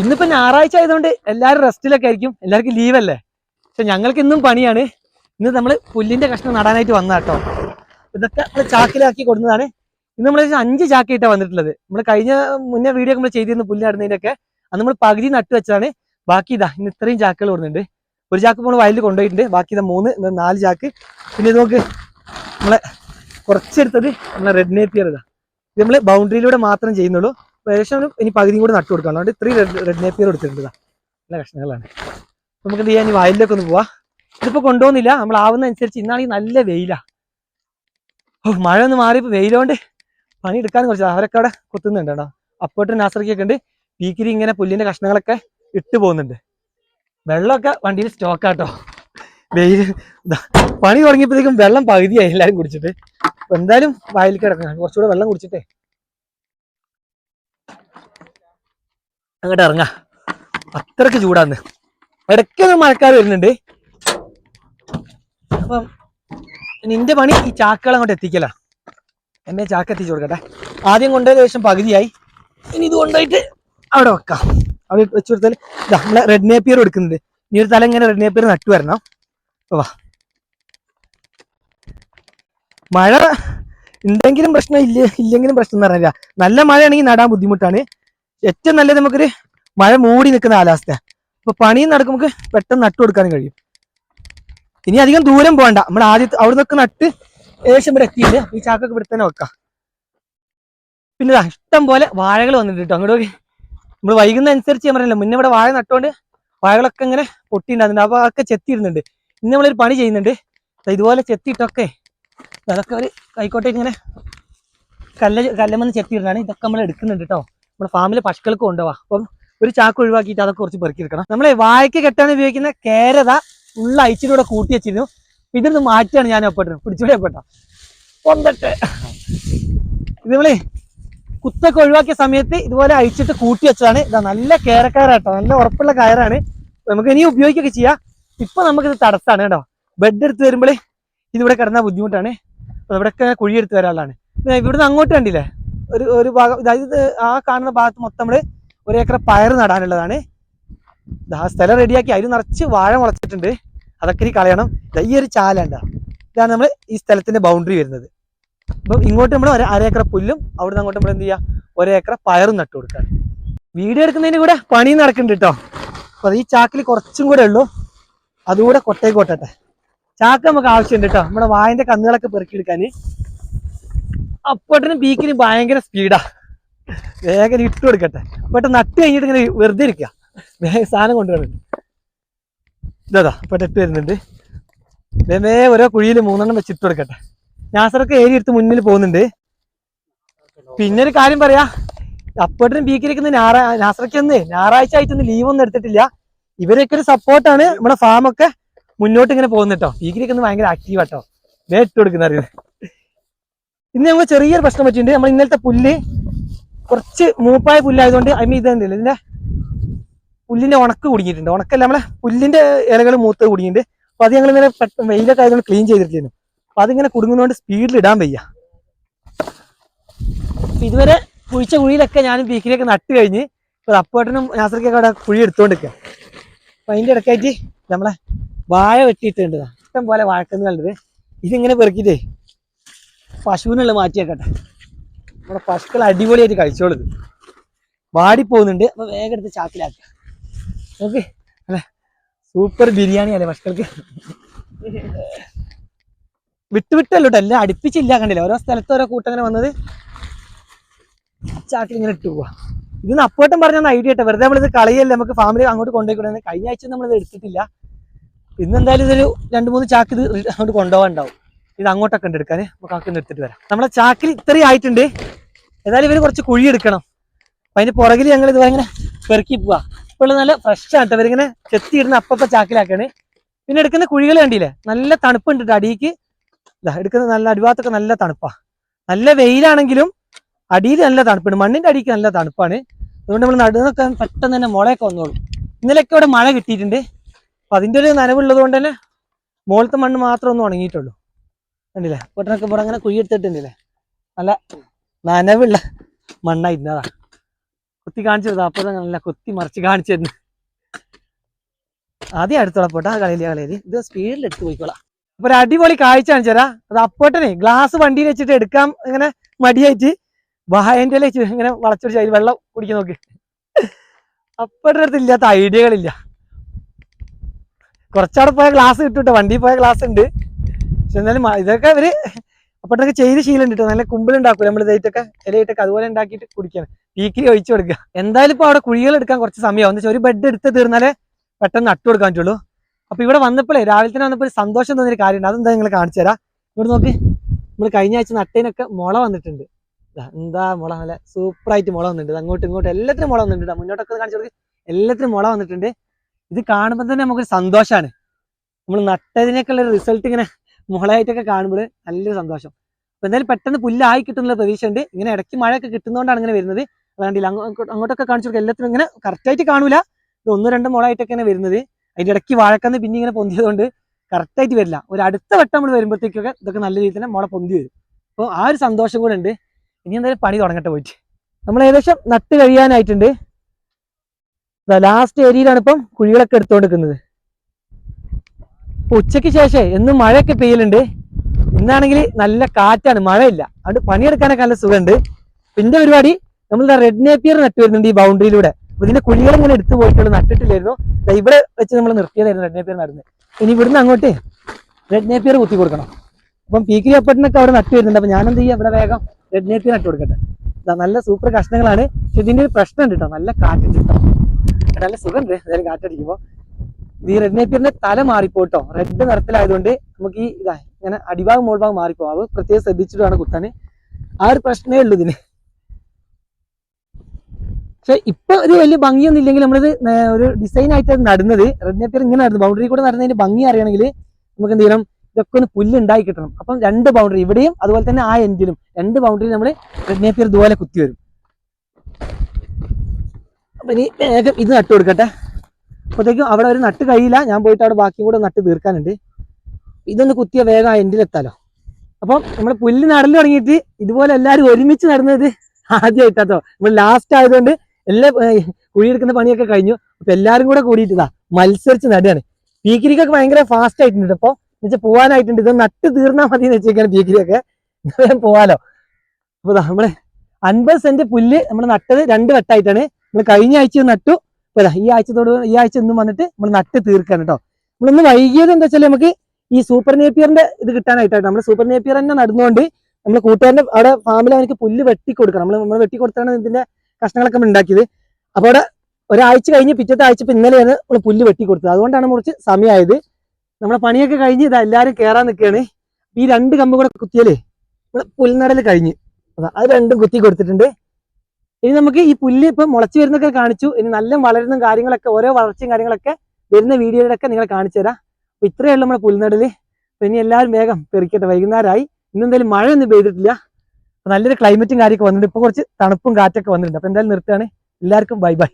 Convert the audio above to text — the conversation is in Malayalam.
ഇന്നിപ്പോ ഞായറാഴ്ച ആയതുകൊണ്ട് എല്ലാവരും റെസ്റ്റിലൊക്കെ ആയിരിക്കും. എല്ലാവർക്കും ലീവല്ലേ പക്ഷെ ഞങ്ങൾക്ക് ഇന്നും പണിയാണ്. ഇന്ന് നമ്മൾ പുല്ലിന്റെ കഷ്ണം നടാനായിട്ട് വന്ന കേട്ടോ ഇതൊക്കെ നമ്മൾ ചാക്കിലാക്കി കൊടുക്കുന്നതാണ് ഇന്ന് നമ്മൾ അഞ്ച് ചാക്കിയിട്ടാണ് വന്നിട്ടുള്ളത്. നമ്മൾ കഴിഞ്ഞ മുന്നേ വീഡിയോ നമ്മൾ ചെയ്തിരുന്നു പുല്ല് നടുന്നതിന്റെയൊക്കെ അന്ന് നമ്മൾ പകുതി നട്ട് വെച്ചതാണ്. ബാക്കി ഇതാ ഇന്ന് ഇത്രയും ചാക്കുകൾ കൊടുക്കുന്നുണ്ട് ഒരു ചാക്ക് നമ്മൾ വയലിൽ കൊണ്ടുപോയിട്ടുണ്ട്. ബാക്കി ഇതാ മൂന്ന് നാല് ചാക്ക്. പിന്നെ ഇത് നോക്ക് നമ്മളെ കുറച്ചെടുത്തത് നമ്മളെ റെഡ് നേപ്പിയർ ഇതാ. ഇത് നമ്മൾ ബൗണ്ടറിയിലൂടെ മാത്രം ചെയ്യുന്നുള്ളൂ. ഏകദേശം ഇനി പകുതിയും കൂടി നട്ടു കൊടുക്കണം. അതുകൊണ്ട് ഇത്രയും റെഡ് റെഡ് നേപ്പിയർ എടുത്തിട്ടുണ്ട് നല്ല കഷ്ണങ്ങളാണ്. നമുക്ക് എന്ത് ചെയ്യാൻ ഈ വയലിലേക്ക് ഒന്ന് പോവാ. ഇതിപ്പോ കൊണ്ടുപോകുന്നില്ല. നമ്മൾ ആവുന്ന അനുസരിച്ച് ഇന്നാണെങ്കിൽ നല്ല വെയിലാ. ഓ മഴ ഒന്ന് മാറിയപ്പോ വെയിലോണ്ട് പണി എടുക്കാൻ കുറച്ച് അവരൊക്കെ അവിടെ കുത്തുന്നുണ്ട് കേട്ടോ. അപ്പോട്ട് നാസറിക്കൊക്കെ ഉണ്ട്. പീക്കിരി ഇങ്ങനെ പുല്ലിന്റെ കഷ്ണങ്ങളൊക്കെ ഇട്ട് പോകുന്നുണ്ട്. വെള്ളമൊക്കെ വണ്ടിയിൽ സ്റ്റോക്കാട്ടോ വെയിൽ പണി തുടങ്ങിയപ്പോഴത്തേക്കും വെള്ളം പകുതിയായി എല്ലാരും കുടിച്ചിട്ട്. എന്തായാലും വയലിൽ കിടക്കണം. കുറച്ചുകൂടെ വെള്ളം കുടിച്ചിട്ടേ. അങ്ങോട്ട് ഇറങ്ങാ. അത്രയ്ക്ക് ചൂടാന്ന്. ഇടയ്ക്കൊന്ന് മഴക്കാർ വരുന്നുണ്ട്. അപ്പം നിന്റെ പണി ഈ ചാക്കുകൾ അങ്ങോട്ട് എത്തിക്കല. എന്നെ ചാക്ക് എത്തിച്ചു കൊടുക്കട്ടെ. ആദ്യം കൊണ്ടുപോയ ദിവസം പകുതിയായി. ഇനി ഇത് കൊണ്ടുപോയിട്ട് അവിടെ വെക്കാം. അവിടെ വെച്ച് കൊടുത്താൽ നമ്മളെ റെഡ് നേപ്പിയർ എടുക്കുന്നുണ്ട്. ഇനി ഒരു തല ഇങ്ങനെ റെഡ് നേപ്പിയർ നട്ടു വരണം. വാ. മഴ ഉണ്ടെങ്കിലും പ്രശ്നം ഇല്ല ഇല്ലെങ്കിലും പ്രശ്നം എന്ന് പറഞ്ഞില്ല നല്ല മഴയാണെങ്കിൽ നടാൻ ബുദ്ധിമുട്ടാണ്. ഏറ്റവും നല്ലത് നമുക്കൊരു മഴ മൂടി നിൽക്കുന്ന കാലാവസ്ഥ അപ്പൊ പണിയും നടക്കും നമുക്ക് പെട്ടെന്ന് നട്ടു കൊടുക്കാനും കഴിയും. ഇനി അധികം ദൂരം പോകണ്ട. നമ്മൾ ആദ്യത്തെ അവിടെ നിന്നൊക്കെ നട്ട് ഏകദേശം ഇവിടെ എത്തിയില്ല ഈ ചാക്കൊക്കെ ഇവിടെ തന്നെ വെക്കാം. പിന്നെ ഇഷ്ടം പോലെ വാഴകൾ വന്നിട്ട് കേട്ടോ അങ്ങോട്ട് നമ്മൾ വൈകുന്ന അനുസരിച്ച് ഞാൻ പറഞ്ഞില്ല മുന്നേ ഇവിടെ വാഴ നട്ടുകൊണ്ട് വാഴകളൊക്കെ ഇങ്ങനെ പൊട്ടിണ്ടാകുന്നുണ്ട് അപ്പൊ അതൊക്കെ ചെത്തിയിരുന്നുണ്ട് ഇന്ന് നമ്മളൊരു പണി ചെയ്യുന്നുണ്ട്. ഇതുപോലെ ചെത്തിയിട്ടൊക്കെ അതൊക്കെ ഒരു കൈക്കോട്ടേക്ക് ഇങ്ങനെ കല്ല കല്ലമെന്ന് ചെത്തിയിടുന്നതാണ്. ഇതൊക്കെ നമ്മൾ എടുക്കുന്നുണ്ട് കേട്ടോ നമ്മുടെ ഫാമിലെ പശുക്കൾക്ക് കൊണ്ടുപോവാം. അപ്പം ഒരു ചാക്ക് ഒഴിവാക്കിയിട്ട് അതൊക്കെ കുറച്ച് പെറുക്കിയെടുക്കണം നമ്മൾ വാഴയ്ക്ക് കെട്ടാൻ ഉപയോഗിക്കുന്ന കേരത ഉള്ള അയച്ചിലൂടെ കൂട്ടി വെച്ചിരുന്നു. ഇതിന്ന് മാറ്റിയാണ് ഞാൻ ഒപ്പിട്ടത് പിടിച്ചുകൂടെ ഒപ്പിട്ട. ഒന്നിട്ട് ഇത് നമ്മളെ കുത്തൊക്കെ ഒഴിവാക്കിയ സമയത്ത് ഇതുപോലെ അഴിച്ചിട്ട് കൂട്ടി വെച്ചതാണ്. ഇതാ നല്ല കേരക്കയറാട്ടോ നല്ല ഉറപ്പുള്ള കയറാണ്. നമുക്ക് ഇനി ഉപയോഗിക്കുകയൊക്കെ ചെയ്യാം. ഇപ്പൊ നമുക്കിത് തടസ്സാണ് കേട്ടോ. ബെഡ് എടുത്ത് വരുമ്പോൾ ഇതിവിടെ കിടന്ന ബുദ്ധിമുട്ടാണ്. അപ്പൊ ഇവിടെയൊക്കെ കുഴിയെടുത്ത് വരാനുള്ളതാണ്. ഇവിടുന്ന് അങ്ങോട്ട് കണ്ടില്ലേ? ഒരു ഒരു ഭാഗം അതായത് ആ കാണുന്ന ഭാഗത്ത് മൊത്തം നമ്മൾ ഒരു ഏക്കർ പയർ നടാനുള്ളതാണ് ആ സ്ഥലം റെഡിയാക്കി അതിൽ നിറച്ച് വാഴ മുളച്ചിട്ടുണ്ട്. അതൊക്കെ ഇനി കളയണം. ഈ ഒരു ചാല ഉണ്ടാ ഇതാണ് നമ്മൾ ഈ സ്ഥലത്തിന്റെ ബൗണ്ടറി വരുന്നത്. അപ്പൊ ഇങ്ങോട്ട് നമ്മൾ ഒരു അരേക്കർ പുല്ലും അവിടുന്ന് അങ്ങോട്ട് നമ്മൾ എന്ത് ചെയ്യുക ഒരേക്കർ പയറും നട്ടു കൊടുക്കാൻ വീഡിയോ എടുക്കുന്നതിന് കൂടെ പണി നടക്കുന്നുണ്ട് കേട്ടോ അപ്പൊ ഈ ചാക്കിൽ കുറച്ചും കൂടെ ഉള്ളൂ. അതുകൂടെ കൊട്ടേക്ക് കൊട്ടട്ടെ. ചാക്ക് നമുക്ക് ആവശ്യമുണ്ട് കേട്ടോ നമ്മുടെ വായന്റെ കന്നുകളൊക്കെ പെറുക്കിയെടുക്കാൻ അപ്പോട്ടിനും ബീക്കിന് ഭയങ്കര സ്പീഡാ വേഗം ഇട്ട് കൊടുക്കട്ടെ. പെട്ടെന്ന് നട്ട് കഴിഞ്ഞിട്ട് ഇങ്ങനെ വെറുതെ ഇരിക്കുക വേഗം സാധനം കൊണ്ടുവരുന്നുണ്ട് ഇതാ പെട്ടെന്ന് ഇട്ട് വരുന്നുണ്ട് വേമേ ഓരോ കുഴിയിൽ മൂന്നെണ്ണം വെച്ച് ഇട്ട് കൊടുക്കട്ടെ. നാസറൊക്കെ ഏരി എടുത്ത് മുന്നിൽ പോകുന്നുണ്ട്. പിന്നെ ഒരു കാര്യം പറയാ. അപ്പോട്ടിനും ബീക്കിലേക്ക് ഞായറാ ഒന്ന് ഞായറാഴ്ച ആയിട്ടൊന്നും ലീവ് ഒന്നും എടുത്തിട്ടില്ല. ഇവരൊക്കെ ഒരു സപ്പോർട്ടാണ് നമ്മുടെ ഫാമൊക്കെ മുന്നോട്ട് ഇങ്ങനെ പോകുന്നുട്ടോ. ബീക്കിലേക്ക് പീക്കിരിക്കുന്ന ഭയങ്കര ആക്റ്റീവ് ആട്ടോ വേ ഇട്ട് കൊടുക്കുന്ന അറിയുന്നത് ഇന്ന് ഞങ്ങൾ ചെറിയൊരു പ്രശ്നം പറ്റിയിട്ടുണ്ട് നമ്മൾ ഇന്നലത്തെ പുല്ല് കുറച്ച് മൂപ്പായ പുല്ലായതുകൊണ്ട് ഐ മീൻ ഇതെന്തില്ല ഇതിന്റെ പുല്ലിന്റെ ഉണക്ക് കുടുങ്ങിയിട്ടുണ്ട്. ഉണക്കല്ല നമ്മളെ പുല്ലിന്റെ ഇലകൾ മൂത്ത് കുടുങ്ങിയിട്ടുണ്ട്. അപ്പൊ അത് ഞങ്ങൾ ഇങ്ങനെ വെയിലൊക്കെ ആയതുകൊണ്ട് ക്ലീൻ ചെയ്തിട്ടിരുന്നു അപ്പൊ അതിങ്ങനെ കുടുങ്ങുന്നതുകൊണ്ട് സ്പീഡിൽ ഇടാൻ വയ്യ. ഇതുവരെ കുഴിച്ച കുഴിയിലൊക്കെ ഞാനും പീക്കിലൊക്കെ നട്ട് കഴിഞ്ഞ് ഇപ്പൊ അപ്പോട്ടനും നാസർക്കൊക്കെ അവിടെ കുഴി എടുത്തോണ്ടിരിക്കുക അപ്പൊ അതിന്റെ ഇടയ്ക്കായിട്ട് നമ്മളെ വാഴ വെട്ടിയിട്ടുണ്ട്. ഇഷ്ടം പോലെ വാഴക്കന്നുകളുണ്ട് ഇതിങ്ങനെ പെറുക്കിട്ടേ പശുവിനുള്ള മാറ്റിയേക്കട്ടെ. നമ്മുടെ പശുക്കൾ അടിപൊളിയായിട്ട് കഴിച്ചോളൂ വാടി പോകുന്നുണ്ട്. അപ്പൊ വേഗം എടുത്ത് ചാക്കിലാക്കുക. ഓക്കെ? അല്ലെ? സൂപ്പർ ബിരിയാണി അല്ലേ പശുക്കൾക്ക്? വിട്ട് വിട്ടല്ലോ എല്ലാം അടുപ്പിച്ചില്ല. കണ്ടില്ല? ഓരോ സ്ഥലത്ത് ഓരോ കൂട്ടങ്ങനെ വന്നത്. ചാക്കിൽ ഇങ്ങനെ ഇട്ടു പോവാ. ഇത് അപ്പോട്ടും പറഞ്ഞ ഐഡിയ കേട്ടോ. വെറുതെ നമ്മളിത് കളയല്ലേ? നമുക്ക് ഫാമിലി അങ്ങോട്ട് കൊണ്ടുപോയിക്കൂടെ? കഴിഞ്ഞ ആഴ്ച നമ്മളിത് എടുത്തിട്ടില്ല. ഇന്ന് എന്തായാലും ഇതൊരു രണ്ട് മൂന്ന് ചാക്ക് ഇത് അങ്ങോട്ട് കൊണ്ടുപോകാനുണ്ടാവും. ഇത് അങ്ങോട്ടൊക്കെ ഉണ്ട് എടുക്കാൻ നമുക്ക് ആക്കി എടുത്തിട്ട് വരാം. നമ്മളെ ചാക്കിൽ ഇത്രയും ആയിട്ടുണ്ട്. ഏതായാലും ഇവർ കുറച്ച് കുഴി എടുക്കണം. അപ്പൊ അതിന്റെ പുറകിൽ ഞങ്ങൾ ഇത് ഇങ്ങനെ പെറുക്കി പോവാ. ഇപ്പൊ നല്ല ഫ്രഷ് ആണ് ഇവരിങ്ങനെ ചെത്തിയിടുന്ന അപ്പപ്പ ചാക്കിലാക്കാണ്. പിന്നെ എടുക്കുന്ന കുഴികൾ കണ്ടില്ലേ? നല്ല തണുപ്പുണ്ട് ഉണ്ട് അടിയിക്ക്. ഇതാ എടുക്കുന്ന നല്ല അടിവാത്തൊക്കെ നല്ല തണുപ്പാ. നല്ല വെയിലാണെങ്കിലും അടിയിൽ നല്ല തണുപ്പുണ്ട്. മണ്ണിന്റെ അടിക്ക് നല്ല തണുപ്പാണ്. അതുകൊണ്ട് നമ്മൾ നടുന്നൊക്കെ പെട്ടെന്ന് തന്നെ മുളയൊക്കെ വന്നോളൂ. ഇന്നലെയൊക്കെ ഇവിടെ മഴ കിട്ടിയിട്ടുണ്ട്. അപ്പൊ അതിന്റെ ഒരു നനവുള്ളത് കൊണ്ട് തന്നെ മുകളത്തെ മണ്ണ് മാത്രം ഒന്ന് ഉണങ്ങിയിട്ടുള്ളൂ. കണ്ടില്ലേ? പൊട്ടനൊക്കെ ഇവിടെ അങ്ങനെ കുഴി എടുത്തിട്ടുണ്ടല്ലേ നല്ല നനവുള്ള മണ്ണായിരുന്നതാ കുത്തി തരുന്നത് അപ്പൊ നല്ല കുത്തി മറിച്ച് കാണിച്ചു തരുന്നു. ആദ്യം അടുത്തോളം പോട്ടെ ആ കളിയിൽ ഇത് സ്പീഡിൽ എടുത്ത് പോയിക്കോളാം. അപ്പൊ ഒരു അടിപൊളി കാഴ്ച കാണിച്ചു തരാം. അത് അപ്പോട്ടനെ ഗ്ലാസ് വണ്ടിയിൽ വെച്ചിട്ട് എടുക്കാം ഇങ്ങനെ മടിയായിട്ട് വായന്റെ വെച്ച് ഇങ്ങനെ വളച്ചൊടിച്ച് അതിൽ വെള്ളം കുടിക്കാൻ നോക്ക്. അപ്പോട്ടെ അടുത്ത് ഇല്ലാത്ത ഐഡിയകളില്ല കുറച്ചവിടെ പോയ ഗ്ലാസ് കിട്ടും വണ്ടിയിൽ പോയ ഗ്ലാസ് ഉണ്ട്. പക്ഷെ എന്നാലും ഇതൊക്കെ അവർ അപ്പോഴൊക്കെ ചെയ്ത് ശീലം കിട്ടും നല്ല കുമ്പിളുണ്ടാക്കും നമ്മൾ ഇതായിട്ടൊക്കെ ഇലയിട്ടൊക്കെ അതുപോലെ ഉണ്ടാക്കിയിട്ട് കുടിക്കണം. വീക്കിലി ഒഴിച്ചു കൊടുക്കുക. എന്തായാലും ഇപ്പൊ അവിടെ കുഴികൾ എടുക്കാൻ കുറച്ച് സമയമാവും എന്ന് വെച്ചാൽ ഒരു ബെഡ് എടുത്ത് തീർന്നാലേ പെട്ടെന്ന് നട്ടു കൊടുക്കാൻ പറ്റുള്ളൂ. അപ്പൊ ഇവിടെ വന്നപ്പോഴേ രാവിലെ തന്നെ വന്നപ്പോൾ ഒരു സന്തോഷം തോന്നിയൊരു കാര്യമുണ്ട്. അതെന്താ നിങ്ങൾ കാണിച്ചു തരാം. ഇവിടെ നോക്ക്. നമ്മൾ കഴിഞ്ഞ ആഴ്ച നട്ടേനൊക്കെ മുള വന്നിട്ടുണ്ട്. എന്താ മുള? നല്ല സൂപ്പറായിട്ട് മുള വന്നിട്ടുണ്ട്. അങ്ങോട്ടും ഇങ്ങോട്ടും എല്ലാത്തിനും മുള വന്നിട്ടുണ്ട് മുന്നോട്ടൊക്കെ കാണിച്ചു കൊടുക്ക്. എല്ലാത്തിനും മുള വന്നിട്ടുണ്ട്. ഇത് കാണുമ്പോൾ തന്നെ നമുക്കൊരു സന്തോഷമാണ് നമ്മൾ നട്ടതിനേക്കുള്ള ഒരു റിസൾട്ട് ഇങ്ങനെ മുളയായിട്ടൊക്കെ കാണുമ്പോൾ നല്ലൊരു സന്തോഷം. അപ്പൊ എന്തായാലും പെട്ടെന്ന് പുല്ലായി കിട്ടുന്നുള്ള പ്രതീക്ഷ ഉണ്ട്. ഇങ്ങനെ ഇടയ്ക്ക് മഴയൊക്കെ കിട്ടുന്നതുകൊണ്ടാണ് ഇങ്ങനെ വരുന്നത്. വേണ്ടില്ല അങ്ങോട്ടൊക്കെ കാണിച്ചു കൊടുക്കുക എല്ലാത്തിനും ഇങ്ങനെ കറക്റ്റായിട്ട് കാണൂല. ഇത് ഒന്ന് രണ്ട് ഇങ്ങനെ വരുന്നത്. അതിന്റെ ഇടയ്ക്ക് വാഴക്കന്ന് പിന്നെ ഇങ്ങനെ പൊന്തിയതുകൊണ്ട് കറക്റ്റായിട്ട് വരില്ല. ഒരു അടുത്ത വട്ടം നമ്മൾ വരുമ്പോഴത്തേക്കൊക്കെ ഇതൊക്കെ നല്ല രീതിയിൽ തന്നെ മുള പൊന്തി വരും. അപ്പോൾ ആ ഒരു സന്തോഷം കൂടെ ഉണ്ട്. ഇനി എന്തായാലും പണി തുടങ്ങട്ടെ പോയിട്ട്. നമ്മൾ ഏകദേശം നട്ട് കഴിയാനായിട്ടുണ്ട്. ലാസ്റ്റ് ഏരിയയിലാണ് ഇപ്പം കുഴികളൊക്കെ എടുത്തുകൊണ്ടിരിക്കുന്നത്. ഉച്ചയ്ക്ക് ശേഷം എന്നും മഴയൊക്കെ പെയ്യലുണ്ട്. ഇന്നാണെങ്കിൽ നല്ല കാറ്റാണ് മഴയില്ല. അതുകൊണ്ട് പണിയെടുക്കാനൊക്കെ നല്ല സുഖമുണ്ട്. പിന്നെ പരിപാടി നമ്മൾ റെഡ് നേപ്പിയർ നട്ട് വരുന്നുണ്ട് ഈ ബൗണ്ടറിയിലൂടെ അപ്പൊ ഇതിന്റെ കുഴികൾ ഇങ്ങനെ എടുത്തു പോയിട്ടുള്ളൂ നട്ടിട്ടില്ലായിരുന്നു. ഇവിടെ വെച്ച് നമ്മൾ നിർത്തിയതായിരുന്നു റെഡ് നേപ്പിയർ നടുന്നത്. ഇനി ഇവിടുന്ന് അങ്ങോട്ട് റെഡ് നേപ്പിയർ കുത്തി കൊടുക്കണം. അപ്പം പി കെ അപ്പട്ടിനൊക്കെ അവിടെ നട്ട് വരുന്നുണ്ട്. അപ്പൊ ഞാനെന്ത് ചെയ്യാം? ഇവിടെ വേഗം റെഡ് നേപ്പിയർ നട്ട് കൊടുക്കട്ടെ. നല്ല സൂപ്പർ കഷ്ണങ്ങളാണ്. പക്ഷെ ഇതിന്റെ ഒരു പ്രശ്നം ഉണ്ട് കേട്ടോ നല്ല കാറ്റുണ്ട് കേട്ടോ നല്ല സുഖമുണ്ട്. എന്തായാലും കാറ്റടിക്കുമ്പോൾ ഈ റെഡ് നേപ്പിയറിന്റെ തല മാറിപ്പോട്ടോ റെഡ് നിറത്തിലായതുകൊണ്ട് നമുക്ക് ഈ ഇതാ ഇങ്ങനെ അടിഭാഗം മുകൾഭാഗം മാറിപ്പോകും അത് പ്രത്യേകം ശ്രദ്ധിച്ചിട്ട് വേണം കുത്താൻ. ആ ഒരു പ്രശ്നമേ ഉള്ളൂ ഇതിന്. പക്ഷെ ഇപ്പൊ ഒരു വലിയ ഭംഗിയൊന്നും ഇല്ലെങ്കിൽ നമ്മളിത് ഒരു ഡിസൈൻ ആയിട്ട് നടുന്നത് റെഡ് നേപ്പിയർ ഇങ്ങനെ നടന്നു ബൗണ്ടറി കൂടെ നടന്നതിന്റെ ഭംഗി അറിയണമെങ്കിൽ നമുക്ക് എന്ത് ചെയ്യണം? ഇതൊക്കെ ഒന്ന് പുല്ല് ഉണ്ടായി കിട്ടണം. അപ്പം രണ്ട് ബൗണ്ടറി ഇവിടെയും അതുപോലെ തന്നെ ആ എൻഡിലും രണ്ട് ബൗണ്ടറി നമ്മൾ റെഡ് നേപ്പിയർ ഇതുപോലെ കുത്തി വരും. അപ്പൊ ഇനി വേഗം ഇത് നട്ടു കൊടുക്കട്ടെ. അപ്പോഴത്തേക്കും അവിടെ ഒരു നട്ട് കഴിയില്ല. ഞാൻ പോയിട്ട് അവിടെ ബാക്കിയും കൂടെ നട്ട് തീർക്കാനുണ്ട്. ഇതൊന്ന് കുത്തിയ വേഗം എൻഡിലെത്താലോ അപ്പം നമ്മൾ പുല്ല് നടന്നു തുടങ്ങിയിട്ട് ഇതുപോലെ എല്ലാവരും ഒരുമിച്ച് നടന്നത് ആദ്യമായിട്ടാട്ടോ നമ്മൾ ലാസ്റ്റ് ആയതുകൊണ്ട് എല്ലാ കുഴിയെടുക്കുന്ന പണിയൊക്കെ കഴിഞ്ഞു. അപ്പൊ എല്ലാവരും കൂടെ കൂടിയിട്ടതാ മത്സരിച്ച് നടുകയാണ്. പീക്കിരിക്കൊക്കെ ഭയങ്കര ഫാസ്റ്റ് ആയിട്ടുണ്ട് അപ്പൊ എന്നുവെച്ചാൽ പോവാനായിട്ടുണ്ട്. ഇത് നട്ട് തീർന്നാൽ മതി എന്ന് വെച്ചേക്കാണ് പീക്കിരിയൊക്കെ. പോവാലോ. അപ്പൊ നമ്മൾ അൻപത് സെന്റ് പുല്ല് നമ്മൾ നട്ടത് രണ്ട് വട്ടായിട്ടാണ്. നമ്മൾ കഴിഞ്ഞ ആഴ്ച നട്ടു. ഇപ്പൊ ദാ ഈ ആഴ്ചത്തോട് ഈ ആഴ്ച ഇന്നും വന്നിട്ട് നമ്മൾ നട്ട് തീർക്കാൻ കേട്ടോ നമ്മളിന്ന് വൈകിയത് എന്താ വെച്ചാൽ നമുക്ക് ഈ സൂപ്പർ നേപ്പിയറിന്റെ ഇത് കിട്ടാനായിട്ടാണ്. നമ്മൾ സൂപ്പർ നേപ്പിയർ തന്നെ നടന്നുകൊണ്ട് നമ്മൾ കൂട്ടുകാരന്റെ അവിടെ ഫാമിൽ അവനക്ക് പുല്ല് വെട്ടി കൊടുക്കണം. നമ്മൾ നമ്മൾ വെട്ടി കൊടുത്താണ് ഇതിന്റെ കഷ്ണങ്ങളൊക്കെ നമ്മൾ ഉണ്ടാക്കിയത്. അപ്പൊ അവിടെ ഒരാഴ്ച കഴിഞ്ഞ് പിറ്റത്തെ ആഴ്ച ഇപ്പൊ ഇന്നലെയാണ് നമ്മൾ പുല്ല് വെട്ടി കൊടുത്തത്. അതുകൊണ്ടാണ് കുറച്ച് സമയമായത് നമ്മളെ പണിയൊക്കെ കഴിഞ്ഞ് ഇത് എല്ലാവരും കയറാൻ നിൽക്കുകയാണ് ഈ രണ്ട് കമ്പ് കൂടെ കുത്തിയാലേ നമ്മളെ പുൽനടൽ കഴിഞ്ഞ്. അത് രണ്ടും കുത്തി കൊടുത്തിട്ടുണ്ട്. ഇനി നമുക്ക് ഈ പുല്ല് ഇപ്പൊ മുളച്ചു വരുന്നൊക്കെ കാണിച്ചു. ഇനി നല്ല വളരുന്ന കാര്യങ്ങളൊക്കെ ഓരോ വളർച്ചയും കാര്യങ്ങളൊക്കെ വരുന്ന വീഡിയോയിലൊക്കെ നിങ്ങൾ കാണിച്ചു തരാം. അപ്പൊ ഇത്രയേ ഉള്ളൂ നമ്മുടെ പുൽനടൽ. അപ്പൊ ഇനി എല്ലാവരും വേഗം പെറുക്കട്ടെ വൈകുന്നേരമായി. ഇന്നെന്തായാലും മഴയൊന്നും പെയ്തിട്ടില്ല. നല്ലൊരു ക്ലൈമറ്റും കാര്യമൊക്കെ വന്നിട്ടുണ്ട്. ഇപ്പൊ കുറച്ച് തണുപ്പും കാറ്റൊക്കെ വന്നിട്ടുണ്ട്. അപ്പൊ എന്തായാലും നിർത്തുകയാണ്. എല്ലാവർക്കും ബൈ ബൈ